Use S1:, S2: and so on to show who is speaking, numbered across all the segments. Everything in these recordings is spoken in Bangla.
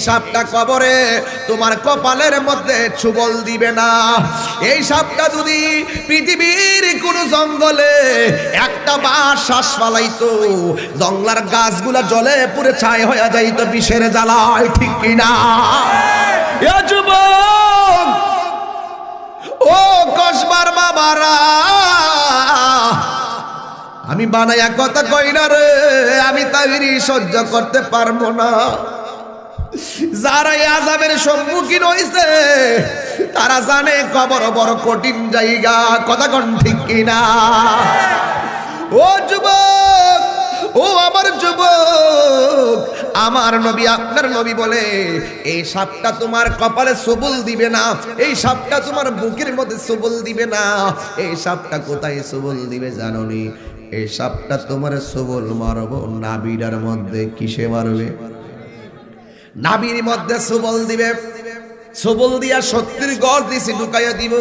S1: সাপটা কবরে তোমার কপালের মধ্যে ছুবল দিবে না। এই সাপটা যদি পৃথিবীর কোন জঙ্গলে একটা বাস শ্বাস ফালাইতো, জঙ্গলার গাছগুলা জলে পুরে ছাই হয়ে যাইতো বিষের জ্বালায়, ঠিক কিনা ও কসবার বাবারা, আমি বানাইয়া কথা কই না রে, আমি তাহিরি সহ্য করতে পারব না। যারা আজাবের সম্মুখীন হয়েছে তারা জানে কবর বড় কঠিন জায়গা। কথা কোন ঠিক কিনা? ও যুবক, ও আমার যুবক, আমার নবী, আপনার নবী বলে, এই সাপটা তোমার কপালে সবুল দিবে না, এই সাপটা তোমার বুকের মধ্যে সবুল দিবে না, এই সাপটা কোথায় সবল দিবে জাননি? এই সাপটা তোমার সবল মারবো, নাবিডার মধ্যে কিসে মারবে? নাবির মধ্যে সুবল দিবে। সুবল দিয়া সত্যির গড় দিছি, ঢুকাইয়া দিব।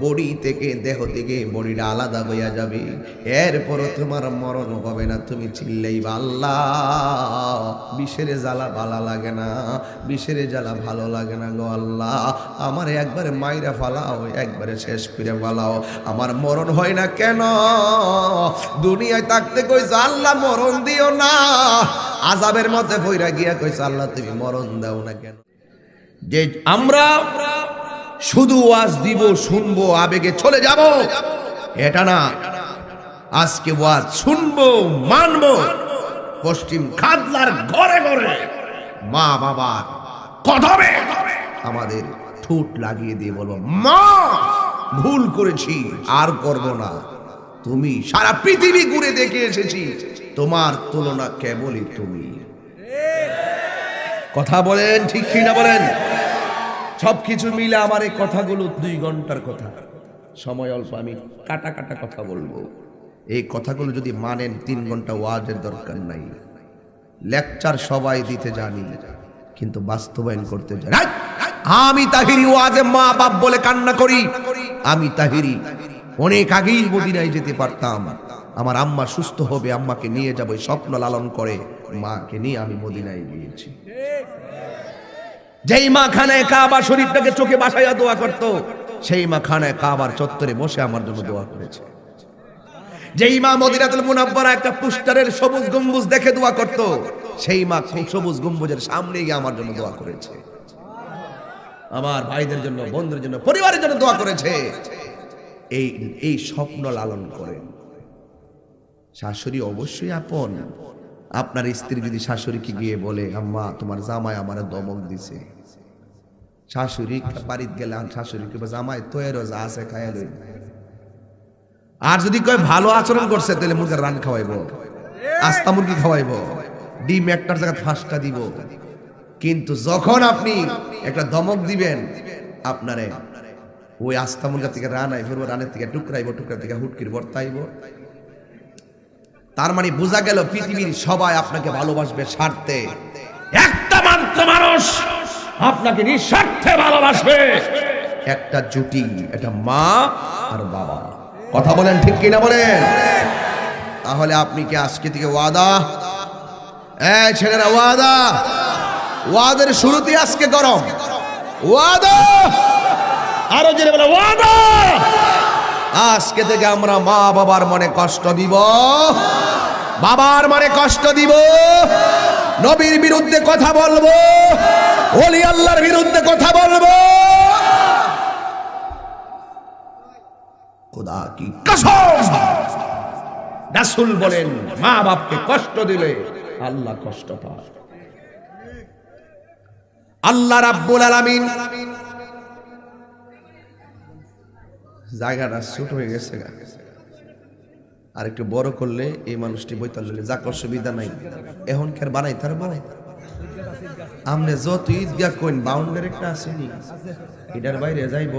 S1: বডি থেকে দেহ থেকে বডিটা আলাদা হইয়া যাবে। এরপরও তোমার মরণ হবে না, তুমি চিল্লেই আল্লাহ। বিষের জ্বালা ভালো লাগে না, বিষের জ্বালা ভালো লাগে না গো আল্লাহ। আমার একবারে মাইরা ফালাও, একবারে শেষ করে ফালাও। আমার মরণ হয় না কেন? দুনিয়ায় থাকতে কই আল্লাহ মরণ দিও না। আজাবের মধ্যে বইরা গিয়া কইছে, আল্লাহ, তুমি মরণ দাও না কেন? যে আমরা শুধু ওয়াজ দিব, শুনব, আবেগে চলে যাব, এটা না। আজকে ওয়াজ শুনব, মানবো। পশ্চিম খাদলার ঘরে ঘরে মা বাবা কদমে আমাদের ঠোঁট লাগিয়ে দিয়ে বলব মা, ভুল করেছি, আর করব না। তুমি, সারা পৃথিবী ঘুরে দেখে এসেছি। তোমার তুলনা কেবলই তুমি। কথা বলেন, ঠিক কি না বলেন? সবকিছু মিলে আমার এই কথাগুলো দুই ঘণ্টার কথা। সময় অল্প, আমি কাটা কাটা কথা বলব। এই কথাগুলো যদি মানেন, তিন ঘণ্টা ওয়াজের দরকার নাই। লেকচার সবাই দিতে জানি, কিন্তু বাস্তবায়ন করতে জানি! আমি তাহিরি ওয়াজে মা বাপ বলে কান্না করি। আমি তাহিরি অনেক আগেই মদিনায় যেতে পারতাম। আমার আম্মা সুস্থ হবে, আম্মাকে নিয়ে যাব স্বপ্ন লালন করে মাকে নিয়ে আমি মদিনায় গিয়েছি। যেই মা খানায় কাবা শরীফটাকে চোখে বাসাইয়া দোয়া করত, সেই মা খানায় কাবার চত্বরে বসে আমার জন্য দোয়া করেছে। যেই মা মদিনাতুল মুনাব্বারা একটা পুস্টারের সবুজ গম্বুজ দেখে দোয়া করত, সেই মা সবুজ গম্বুজের সামনে গিয়ে আমার জন্য দোয়া করেছে। আমার ভাইদের জন্য বন্ধুদের জন্য, পরিবারের জন্য দোয়া করেছে। এই এই স্বপ্ন লালন করেন। শাশুড়ি অবশ্যই আপন। আপনার স্ত্রী যদি শাশুড়িকে গিয়ে বলে, আম্মা, তোমার জামাই আমার দমক দিছে। শাশুড়ি বাড়িতে গেলে শাশুড়িকে জামাই তো এর যা আছে, খাইয়া লই। আর যদি কয়, ভালো আচরণ করছে, তাহলে মুরগির রান খাওয়াইবো। আস্তা মুরগি খাওয়াইবো। ডিম একটার জায়গায় ফাঁসটা দিব। কিন্তু যখন আপনি একটা দমক দিবেন, আপনারে ওই আস্তা মুরগা থেকে রান আই ফিরবো রানের থেকে টুকরাইবো টুকরা থেকে হুটকির বর্তাইবো তার মানে বোঝা গেল পৃথিবীর সবাই আপনাকে ভালোবাসবে স্বার্থে। একটা মাত্র মানুষ আপনাকে নিঃস্বার্থে ভালোবাসবে। একটা জুটি এটা মা আর বাবা। কথা বলেন ঠিক কিনা বলেন? তাহলে আপনি কি আজকে থেকে ওয়াদা? এই ছেলেরা ওয়াদা। ওয়াদের শুরুতে আজকে গরম। ওয়াদা! আরও জেনে বলে আজকে থেকে আমরা মা বাবার মনে কষ্ট দিব। বাবার মনে কষ্ট দিব। নবীর বিরুদ্ধে কথা বলব। ওলি আল্লাহর বিরুদ্ধে কথা বলব। খোদা কি কসম! বলেন, মা বাপকে কষ্ট দিলে আল্লাহ কষ্ট পায়। আল্লাহ রাব্বুল আলামিন জায়গাটা ছোট হয়ে গেছে গা। আর একটু বড় করলে এই মানুষটি বইতাল যাক অসুবিধা নাই। এখন খের বানাই তার বানাই আমনে যত ঈদগা কইন বাউন্ডার একটা আসেনি এটার বাইরে যাইব?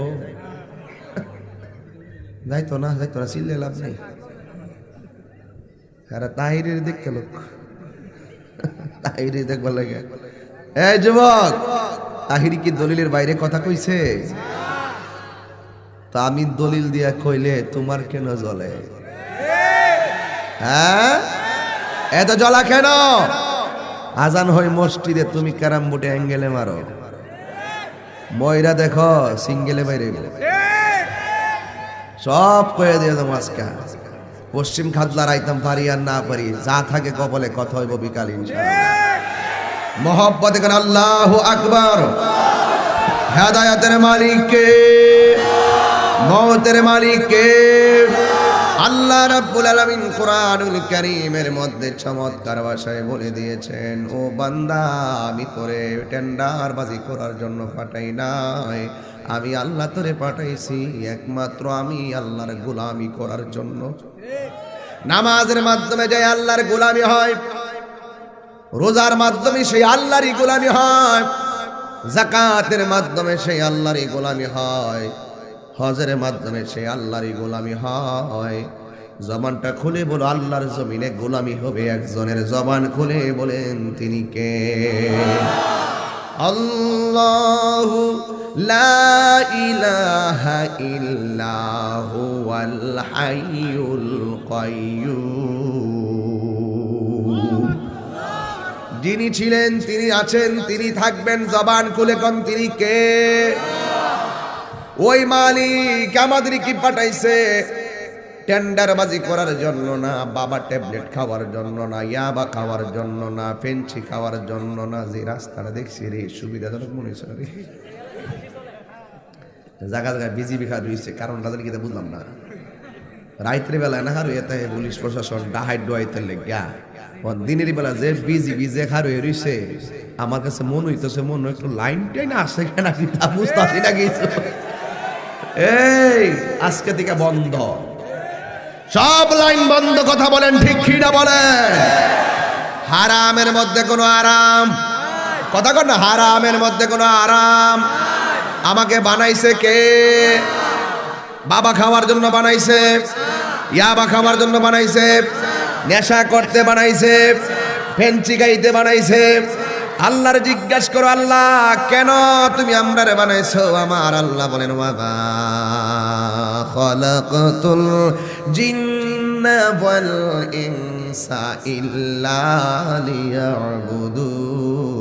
S1: যাইতো না যাইতো না, চিল্লে লাভ নাই। আর তাহিরের দেখতে লোক। তাহিরে দেখবার লাগে। এই যুবক, তাহিরি কি দলিলের বাইরে কথা কইছে? তা আমি দলিল দিয়া কইলে তোমার কেন জ্বলে? হ্যাঁ? এত জ্বলা কেন? আজান হয় মসজিদে, তুমি ক্যারাম বুটে অ্যাঙ্গেলে মারো। ময়রা দেখো, সিঙ্গেলে বাইরে সব কয়ে দিয়ে দেবো আজকে। পশ্চিম খাদলার আইতাম পারি আর না পারি, যা থাকে কপালে কথা হইব বিকাল মোহব্বত আল্লাহ আকবর। হেদায়াতের মালিক কে মতের মালিককে আল্লাহ রাব্বুল আলামিন কোরআনুল কারীমের মধ্যে চমৎকার ভাষায় বলে দিয়েছেন, ও বান্দা, আমি তোরে টেন্ডার বাজি করার জন্য পাঠাই নাই। আমি আল্লাহ তোরে পাঠাইছি, একমাত্র আমি আল্লাহর গোলামি করার জন্য। নামাজের মাধ্যমে যে আল্লাহর গোলামি হয়, রোজার মাধ্যমে সেই আল্লাহরই গোলামি হয় জাকাতের মাধ্যমে সেই আল্লাহরই গোলামি হয়। হজের মাধ্যমে সে আল্লাহরই গোলামি হয়। জবানটা খুলে বলো, আল্লাহর জমিনে গোলামি হবে। একজনের জবান খুলে বলেন, তিনি কে? আল্লাহ লা ইল্লাহু যিনি ছিলেন, তিনি আছেন, তিনি থাকবেন, জবান খুলে তিনি কে? ওই মালিক আমাদের কি পাঠাইছে? টেন্ডারবাজি করার জন্য না, বাবা ট্যাবলেট খাওয়ার জন্য না, ইয়াবা খাওয়ার জন্য না ফেন্সি খাওয়ার জন্য না, যে রাস্তাটা দেখছি রে, সুবিধাজনক মনে হয়েছে রে। জায়গা জায়গায় বিজিবি খা রয়েছে কারণ তাদের কি বুঝলাম না। রাত্রে বেলা না হারু এতে পুলিশ প্রশাসন ডাহাই ডুয়াইতে লেগিয়া দিনের বেলা যে বিজি বিজে খারু রইছে, আমার কাছে মন হইতেছে মন একটু লাইন টাইন আসে কেন কি তা বুঝতে না কিছু। এই, আজকে থেকে বন্ধ। সব লাইন বন্ধ, কথা বলেন ঠিক না বলেন? হারামের মধ্যে কোনো আরাম। কথা কর না, হারামের মধ্যে কোনো আরাম। আমাকে বানাইছে কে? বাবা খাওয়ার জন্য বানাইছে। ইয়াবা খাওয়ার জন্য বানাইছে। নেশা করতে বানাইছে। ফেন্সি গাইতে বানাইছে। আল্লাহর জিজ্ঞাস করো, আল্লাহ, কেন তুমি আমরারে বানাইছো? আমার আল্লাহ বলেন বাবা খলাকতুল জিন্না ইনসা ইল্লা লিয়াবুদুন।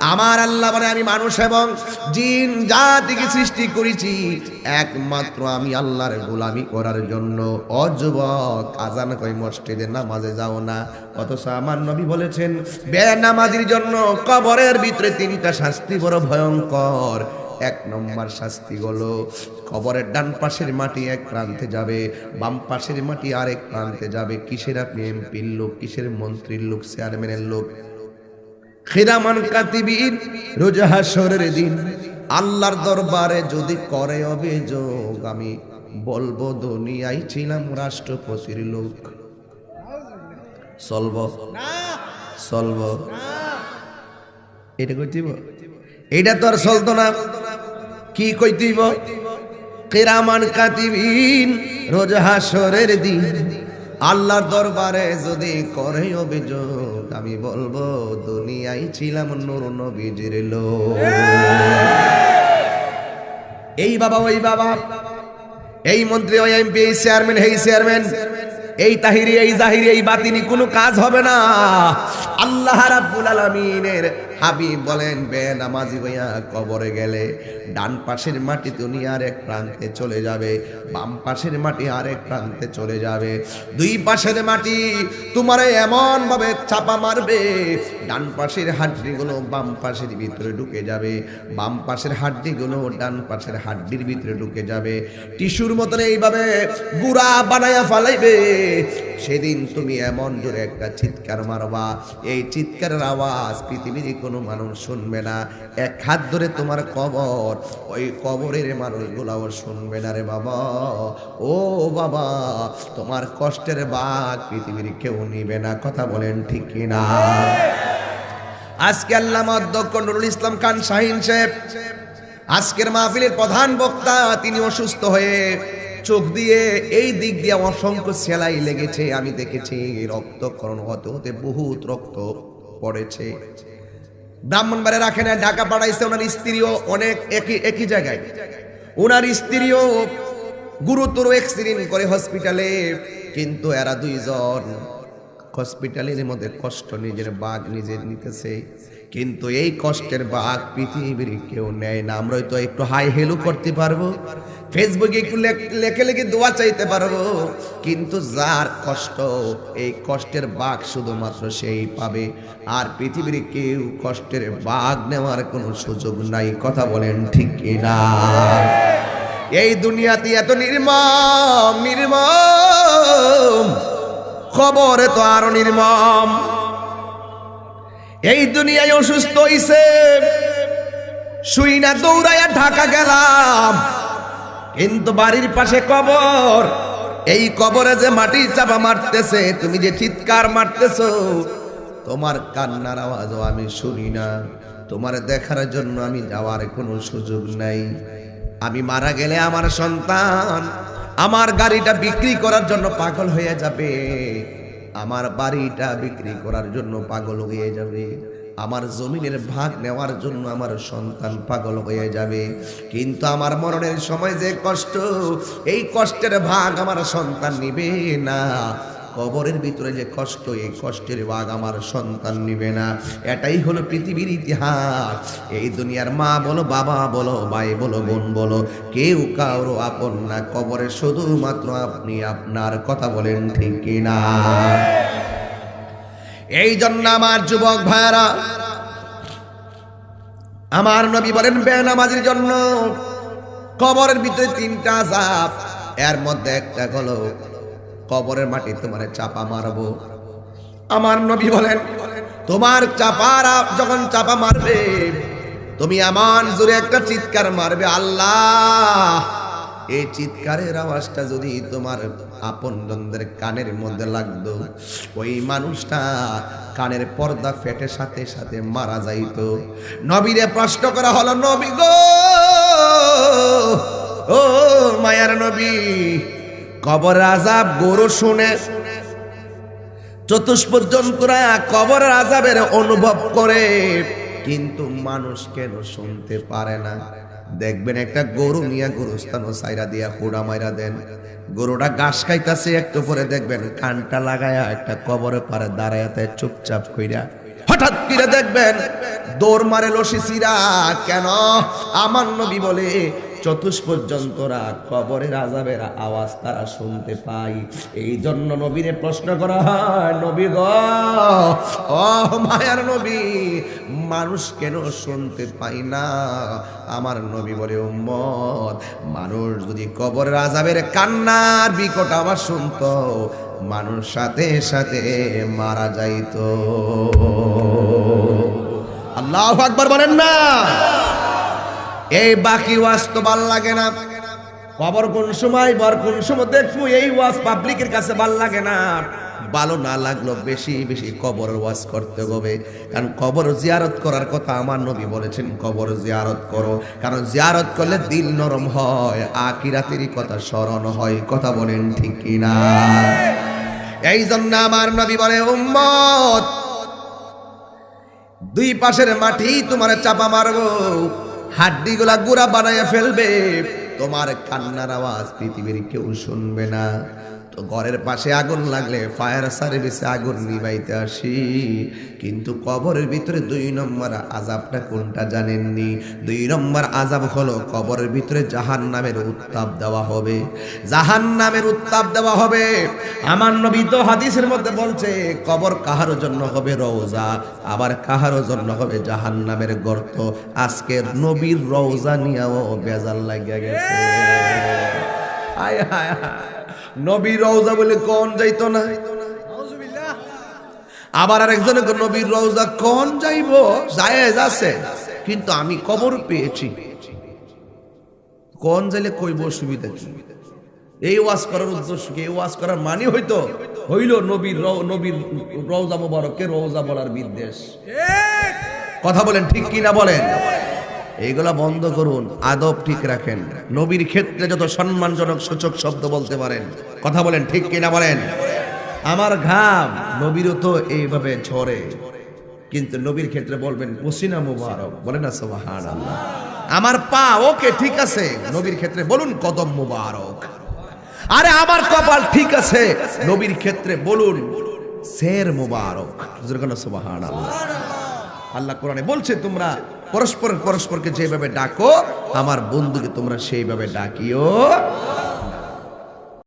S1: আমার আল্লাহ বলে, আমি মানুষ এবং জিন জাতিকে সৃষ্টি করেছি। একমাত্র আমি আল্লাহর গোলামি করার জন্য। অযুবক আজান কই মসজিদে নামাজে যাও না। অথচ আমার নবী বলেছেন, বেনামাজির জন্য কবরের ভিতরে তিনটা শাস্তি বড় ভয়ঙ্কর। এক নম্বর শাস্তি হলো, কবরের ডান পাশের মাটি এক প্রান্তে যাবে, বাম পাশের মাটি আরেক প্রান্তে যাবে। কিসের আপনি এমপির লোক, কিসের মন্ত্রীর লোক চেয়ারম্যানের লোক? খিরামান কাতিবিন রোজ হাসরের দিন। আল্লাহর দরবারে যদি করে অভিযোগ, আমি বলব, দুনিয়ায় ছিলাম রাষ্ট্রপতির লোক। চলব চলব। এটা কইতিব এটা তো আর চলতো না। কি কইতিব কিরামান কাতিবিন রোজ হাসরের দিন। আল্লাহর দরবারে যদি করে অভিযোগ আমি বলব দুনিয়াই ছিলাম নুর নবীজির লোক। এই বাবা, ওই বাবা, এই মন্ত্রী, ওই এমপি, এই চেয়ারম্যান এই চেয়ারম্যান, এই তাহিরি, এই জাহিরি, এই বাতিনি, কোনো কাজ হবে না। আল্লাহ রাব্বুল আলামিনের হাবিব বলেন বে নামাজি ভাইয়া কবরে গেলে ডান পাশের মাটি দুনিয়ার এক প্রান্তে চলে যাবে, বাম পাশের মাটি আরেক প্রান্তে চলে যাবে। দুই পাশের মাটি তোমার এমন ভাবে চাপা মারবে, ডান পাশের হাড্ডিগুলো বাম পাশের ভিতরে ঢুকে যাবে, বাম পাশের হাড্ডিগুলো ডান পাশের হাড্ডির ভিতরে ঢুকে যাবে। টিস্যুর মতন এইভাবে গুড়া বানায়া ফালাইবে, সেদিন তুমি এমন জোরে একটা চিৎকার মারবা, এই চিৎকারের আওয়াজ পৃথিবীর কোনো মানুষ শুনবে না। এক হাত ধরে তোমার কবর, ওই কবরের মানুষগুলাও শুনবে না রে বাবা। ও বাবা, তোমার কষ্টের বাঘ পৃথিবীর কেউ নিবে না, কথা বলেন ঠিক কিনা? আজকে আল্লামা অধ্যক্ষ নুরুল ইসলাম খান শাহিন সাহেব, আজকের মাহফিলের প্রধান বক্তা, তিনি অসুস্থ হয়ে চোখ দিয়ে এই দিক দিয়ে অসংখ্য সেলাই লেগেছে, আমি দেখেছি রক্তকরণ হতে হতে বহুত রক্ত পড়েছে। ব্রাহ্মণবাড়ে রাখে না ঢাকা পাঠাইছে ওনার স্ত্রীও অনেক একই একই জায়গায়। ওনার স্ত্রীও গুরুতর অ্যাক্সিডেন্ট করে হসপিটালে কিন্তু এরা দুইজন হসপিটালের মধ্যে কষ্ট নিজের বাঘ নিজের নিতেছে। কিন্তু এই কষ্টের বাঘ পৃথিবীর কেউ নেয় না। আমরা তো একটু হাই হেলু করতে পারব। ফেসবুকে একটু লেখ- লেখে দোয়া চাইতে পারব। কিন্তু যার কষ্ট, এই কষ্টের বাঘ শুধুমাত্র সেই পাবে। আর পৃথিবীর কেউ কষ্টের বাঘ নেওয়ার কোনো সুযোগ নাই। কথা বলেন ঠিক কিনা? এই দুনিয়াতে এত নির্মম নির্মম। খবরে তো আরও নির্মম। এই দুনিয়ায় অসুস্থ হইছে। শুই না, দৌড়াইয়া ঢাকা গেলাম। কিন্তু বাড়ির পাশে কবর। এই কবরে যে মাটি চাপা মারতেছে, তুমি যে চিৎকার মারতেছ, তোমার কান্নার আওয়াজও আমি শুনি না। তোমার দেখার জন্য আমি যাওয়ার কোনো সুযোগ নাই। আমি মারা গেলে আমার সন্তান, আমার গাড়িটা বিক্রি করার জন্য পাগল হয়ে যাবে। আমার বাড়িটা বিক্রি করার জন্য পাগল হয়ে যাবে। আমার জমিনের ভাগ নেওয়ার জন্য আমার সন্তান পাগল হয়ে যাবে। কিন্তু আমার মরণের সময় যে কষ্ট, এই কষ্টের ভাগ আমার সন্তান নিবে না। কবরের ভিতরে যে কষ্ট, এই কষ্টের ভাগ আমার সন্তান নিবে না। এটাই হলো পৃথিবীর ইতিহাস। এই দুনিয়ার মা বলো, বাবা বলো, ভাই বলো, বোন বলো, কেউ কারও আপন না। কবরে শুধুমাত্র আপনি আপনার কথা বলেন ঠিক কিনা? এই জন্য আমার যুবক ভাইরা আমার নবী বলেন, বেনামাজির জন্য কবরের ভিতরে তিনটা আজাব এর মধ্যে একটা হলো কবরের মাটি তোমার চাপা মারবো। আমার নবী বলেন, তোমার চাপার যখন চাপা মারবে, তুমি এমন জোরে একটা চিৎকার মারবে, আল্লাহ! এই চিৎকারের আওয়াজটা যদি তোমার আপন আপনজনদের কানের মধ্যে লাগতো, ওই মানুষটা কানের পর্দা ফেটে সাথে সাথে মারা যাইতো। নবীরে প্রশ্ন করা হলো, নবী গো, ও মায়ার নবী কবর আজাব গরু শুনে চতুষ্পর্যন্তরা কবর আজাবের অনুভব করে। কিন্তু মানুষ কেন শুনতে পারে না? দেখবেন একটা গরু নিয়ে গরুস্থান সাইরা দিয়া হুড়া মাইরা দেন। গরুটা ঘাস খাইতাছে একটু পরে দেখবেন কানটা লাগায়া একটা কবরে পারে দাঁড়ায়াতে চুপচাপ কইরা। হঠাৎ করে দেখবেন দৌড় মারে লসি কেন? আমার নবী বলে চতুষ্পর্যন্তরা কবরের আজাবের আওয়াজ তারা শুনতে পাই এই জন্য নবীরে প্রশ্ন করা হয়, নবী গ মায়ার নবী, মানুষ কেন শুনতে পাই না? আমার নবী বলে, উম্মত, মানুষ যদি কবরের আজাবের কান্নার বিকট আওয়াজ শুনতো, মানুষ সাথে সাথে মারা যাইতো। আল্লাহ আকবার বলেন না। এই বাকি ওয়াজ তো ভালো লাগে না। খবর কোন সময়, বর কোন সময় দেখব, এই ওয়াজ পাবলিকের কাছে ভালো লাগে না। ভালো না লাগল বেশি বেশি কবর ওয়াজ করতে হবে। কারণ কবর জিয়ারত করার কথা আমার নবী বলেছেন কবর জিয়ারত করো। কারণ জিয়ারত করলে দিল নরম হয় আকিরাতেরই কথা স্মরণ হয়, কথা বলেন ঠিক কিনা? এই জন্য আমার নবী বলে, উম্মত, দুই পাশের মাটি তোমার চাপা মারবো। হাড্ডিগুলা গুড়া বানাইয়া ফেলবে। তোমার কান্নার আওয়াজ পৃথিবীর কেউ শুনবে না। তো ঘরের পাশে আগুন লাগলে ফায়ার সার্ভিসে আগুন নিবাইতে আসি। কিন্তু কবরের ভিতরে দুই নম্বর আজাবটা কোনটা জানেননি? দুই নম্বর আজাব হলো কবরের ভিতরে জাহান নামের উত্তাপ দেওয়া হবে। জাহান নামের উত্তাপ দেওয়া হবে। আমার নবী তো হাদিসের মধ্যে বলছে, কবর কাহারো জন্য হবে রওজা, আবার কাহারো জন্য হবে জাহান নামের গর্ত। আজকের নবীর রওজা নিয়েও বেজাল লাগিয়া গেছে। আয় হায় হায়। নবীর রওজা বলে কোন যাইতো না? আবার আরেকজনে কয়, নবীর রওজা কোন যাইব? জায়েজ আছে কিন্তু আমি কবর পেয়েছি। কোন যাইলে কইব অসুবিধা কি? এই ওয়াজ করার উদ্দেশ্য কি? এই ওয়াজ করার মানে হইতো হইল নবীর নবীর রওজা মোবারককে রওজা বলার বিদ্বেষ। কথা বলেন ঠিক কি না বলেন? এইগুলা বন্ধ করুন, আদব ঠিক রাখেন। নবীর ক্ষেত্রে যত সম্মানজনক সূচক শব্দ বলতে পারেন, কথা বলেন ঠিক কি না বলেন? আমার ঘাম নবীরও তো এইভাবে ঝরে। কিন্তু নবীর ক্ষেত্রে বলবেন পসিনা মুবারক। বলেন না সোহান আল্লাহ আমার পা, ওকে, ঠিক আছে। নবীর ক্ষেত্রে বলুন, কদম মুবারক। আরে, আমার কপাল ঠিক আছে। নবীর ক্ষেত্রে বলুন সের মুবারক। আল্লাহ কোরআনে বলছে, তোমরা পরস্পর পরস্পরকে যেভাবে ডাকো আমার বন্ধুকে তোমরা সেইভাবে ডাকিও।